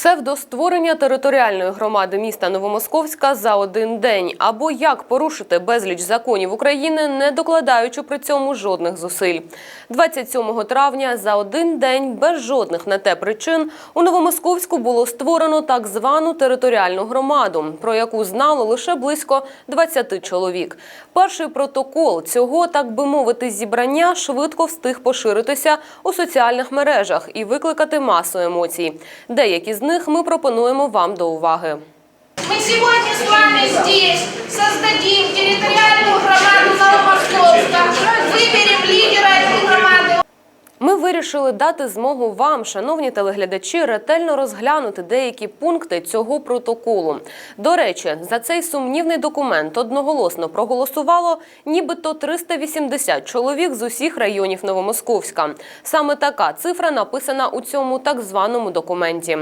Псевдостворення територіальної громади міста Новомосковська за один день або як порушити безліч законів України, не докладаючи при цьому жодних зусиль. 27 травня за один день без жодних на те причин у Новомосковську було створено так звану територіальну громаду, про яку знало лише близько 20 чоловік. Перший протокол цього, так би мовити, зібрання швидко встиг поширитися у соціальних мережах і викликати масу емоцій. Деякі з них ми пропонуємо вам до уваги. Мы сегодня с вами здесь создадим территориальную громаду Новомосковска, выберем лидера этой громады. Ми вирішили дати змогу вам, шановні телеглядачі, ретельно розглянути деякі пункти цього протоколу. До речі, за цей сумнівний документ одноголосно проголосувало нібито 380 чоловік з усіх районів Новомосковська. Саме така цифра написана у цьому так званому документі.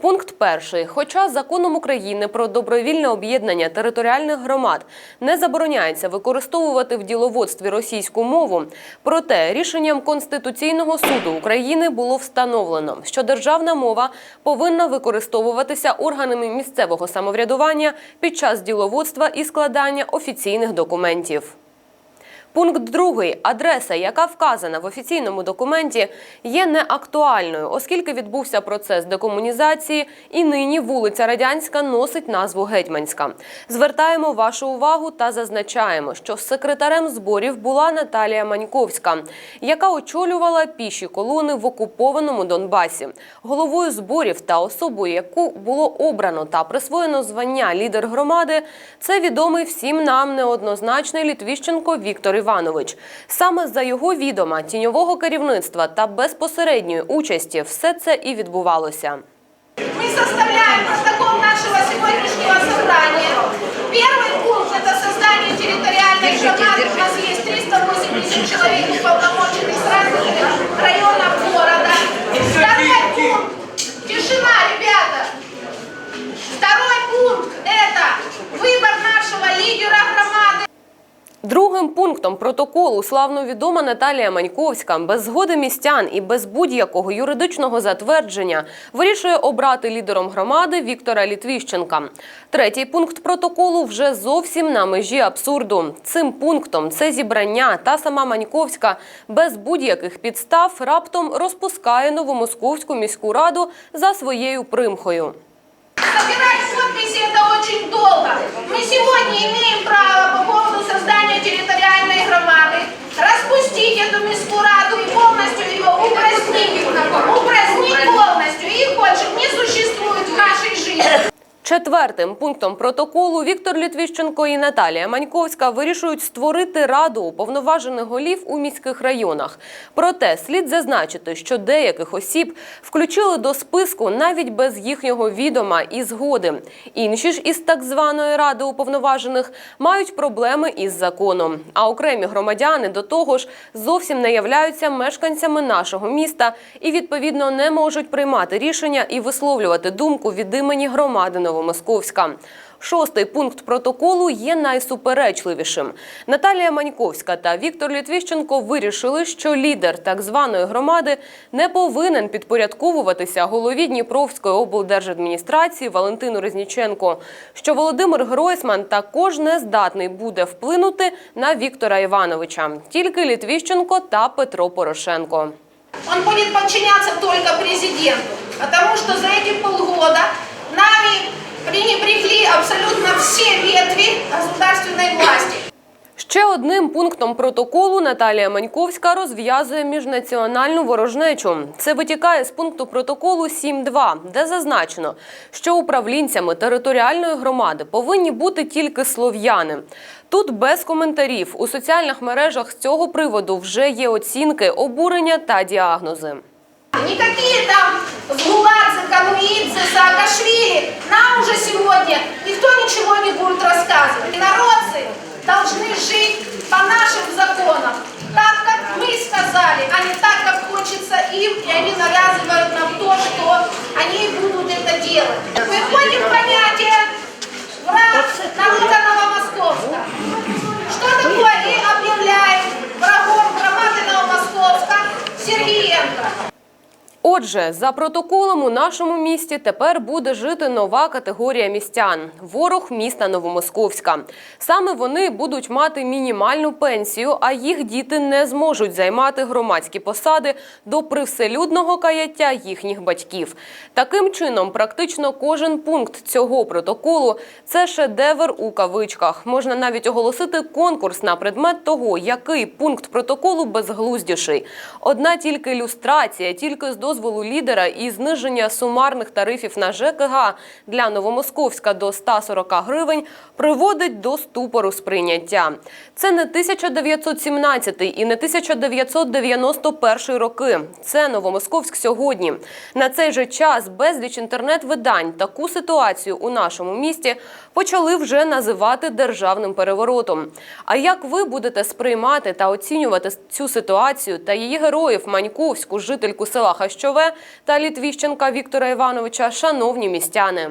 Пункт перший. Хоча законом України про добровільне об'єднання територіальних громад не забороняється використовувати в діловодстві російську мову, проте рішенням Конституційного суду України було встановлено, що державна мова повинна використовуватися органами місцевого самоврядування під час діловодства і складання офіційних документів. Пункт другий. Адреса, яка вказана в офіційному документі, є неактуальною, оскільки відбувся процес декомунізації, і нині вулиця Радянська носить назву Гетьманська. Звертаємо вашу увагу та зазначаємо, що секретарем зборів була Наталія Маньковська, яка очолювала піші колони в окупованому Донбасі. Головою зборів та особою, яку було обрано та присвоєно звання лідер громади, це відомий всім нам неоднозначний Літвіщенко Віктор Іванович. Саме за його відома тіньового керівництва та безпосередньої участі все це і відбувалося. Мы составляем протокол нашего сегодняшнего собрания. Первый пункт – это создание территориальной громады. У нас есть 380 человек Другим пунктом протоколу славно відома Наталія Маньковська без згоди містян і без будь-якого юридичного затвердження вирішує обрати лідером громади Віктора Літвіщенка. Третій пункт протоколу вже зовсім на межі абсурду. Цим пунктом це зібрання та сама Маньковська без будь-яких підстав раптом розпускає новомосковську міську раду за своєю примхою. Собирать подписи это очень долго. Четвертим пунктом протоколу Віктор Літвіщенко і Наталія Маньковська вирішують створити раду уповноважених голів у міських районах. Проте слід зазначити, що деяких осіб включили до списку навіть без їхнього відома і згоди. Інші ж із так званої ради уповноважених мають проблеми із законом. А окремі громадяни до того ж зовсім не являються мешканцями нашого міста і відповідно не можуть приймати рішення і висловлювати думку від імені громади Новомосковська. Шостий пункт протоколу є найсуперечливішим. Наталія Маньковська та Віктор Літвіщенко вирішили, що лідер так званої громади не повинен підпорядковуватися голові Дніпровської облдержадміністрації Валентину Резніченко, що Володимир Гройсман також не здатний буде вплинути на Віктора Івановича, тільки Літвіщенко та Петро Порошенко. Он будет подчиняться только президенту. Потому что за эти полгода пренебрегли абсолютно все ветви государственной власти. Ще одним пунктом протоколу Наталія Маньковська розв'язує міжнаціональну ворожнечу. Це витікає з пункту протоколу 7.2, де зазначено, що управлінцями територіальної громади повинні бути тільки слов'яни. Тут без коментарів у соціальних мережах з цього приводу вже є оцінки, обурення та діагнози. Никакие там Сгуладзе, Кануидзе, Саакашвили нам Thank you. Отже, за протоколом у нашому місті тепер буде жити нова категорія містян ворог міста Новомосковська. Саме вони будуть мати мінімальну пенсію, а їх діти не зможуть займати громадські посади до привселюдного каяття їхніх батьків. Таким чином, практично кожен пункт цього протоколу це шедевр у кавичках. Можна навіть оголосити конкурс на предмет того, який пункт протоколу безглуздіший. Одна тільки люстрація, тільки з дозволу лідера і зниження сумарних тарифів на ЖКГ для Новомосковська до 140 гривень приводить до ступору сприйняття. Це не 1917 і не 1991 роки. Це Новомосковськ сьогодні. На цей же час безліч інтернет-видань таку ситуацію у нашому місті почали вже називати державним переворотом. А як ви будете сприймати та оцінювати цю ситуацію та її героїв Маньковську, жительку села Хащове та Літвіщенка Віктора Івановича, шановні містяни?